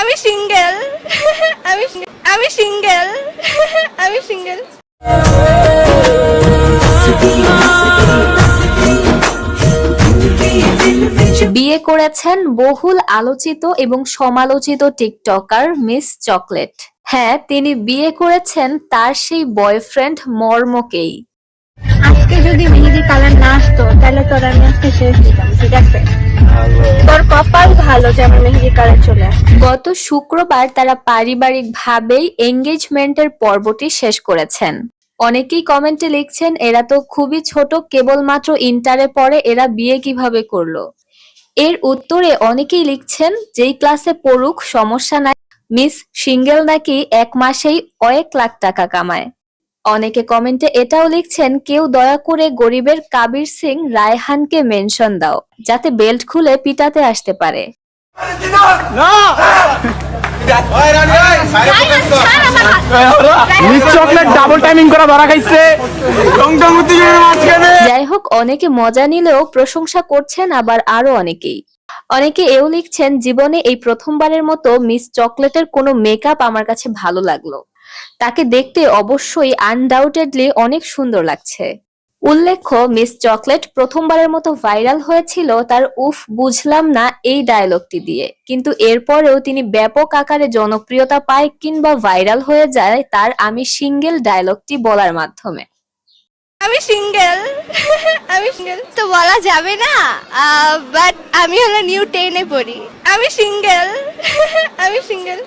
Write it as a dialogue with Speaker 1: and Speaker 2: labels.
Speaker 1: আমি সিঙ্গেল। আমি আমি সিঙ্গেল। আমি সিঙ্গেল।
Speaker 2: বিয়ে করেছেন বহুল আলোচিত এবং সমালোচিত টিকটকার মিস চকলেট। হ্যাঁ তিনি বিয়ে করেছেন তার সেই বয়ফ্রেন্ড মর্মকেই।
Speaker 3: আজকে যদি মেহেদি কালার না আসতো তাহলে তোর আমি আজকে শেষ দিতাম ঠিক আছে? তোর কপাল ভালো যে মেহেদি কালার চলে
Speaker 2: গত শুক্রবার তারা পারিবারিকভাবেই এঙ্গেজমেন্টের পর্বটি শেষ করেছেন। অনেকেই কমেন্টে লিখছেন, এরা তো খুবই ছোট, কেবলমাত্র ইন্টারে পড়ে এরা বিয়ে কীভাবে করল? এর উত্তরে অনেকেই লিখছেন, যেই ক্লাসে পড়ুক, সমস্যা নাই, মিস সিঙ্গেল নাকি এক মাসেই কয়েক লাখ টাকা কামায়। অনেকে কমেন্টে এটাও লিখছেন কেউ দয়া করে গরিবের কাবির সিং রায়হানকে মেনশন দাও যাতে বেল্ট খুলে পিটাতে আসতে পারে। যাই হোক অনেকে মজা নিলেও প্রশংসা করছেন আবার আরও অনেকেই। অনেকে এও লিখছেন জীবনে এই প্রথমবারের মতো মিস চকলেটের কোনো মেকআপ আমার কাছে ভালো লাগল। তাকে দেখতে অবশ্যই আনডাউটেডলি অনেক সুন্দর লাগছে। উল্লেখ্য, মিস চকলেট প্রথমবারের মতো ভাইরাল হয়েছিল তার উফ, বুঝলাম না এই ডায়লগটি দিয়ে। কিন্তু এরপরেও তিনি ব্যাপক আকারে জনপ্রিয়তা পায় কিংবা ভাইরাল হয়ে যায় তার আমি সিঙ্গেল ডায়লগটি বলার মাধ্যমে।
Speaker 1: আমি সিঙ্গেল। আমি সিঙ্গেল তো বলা যাবে না। বাট আমি হলো নিউ টেনে পড়ি। আমি সিঙ্গেল। আমি সিঙ্গেল।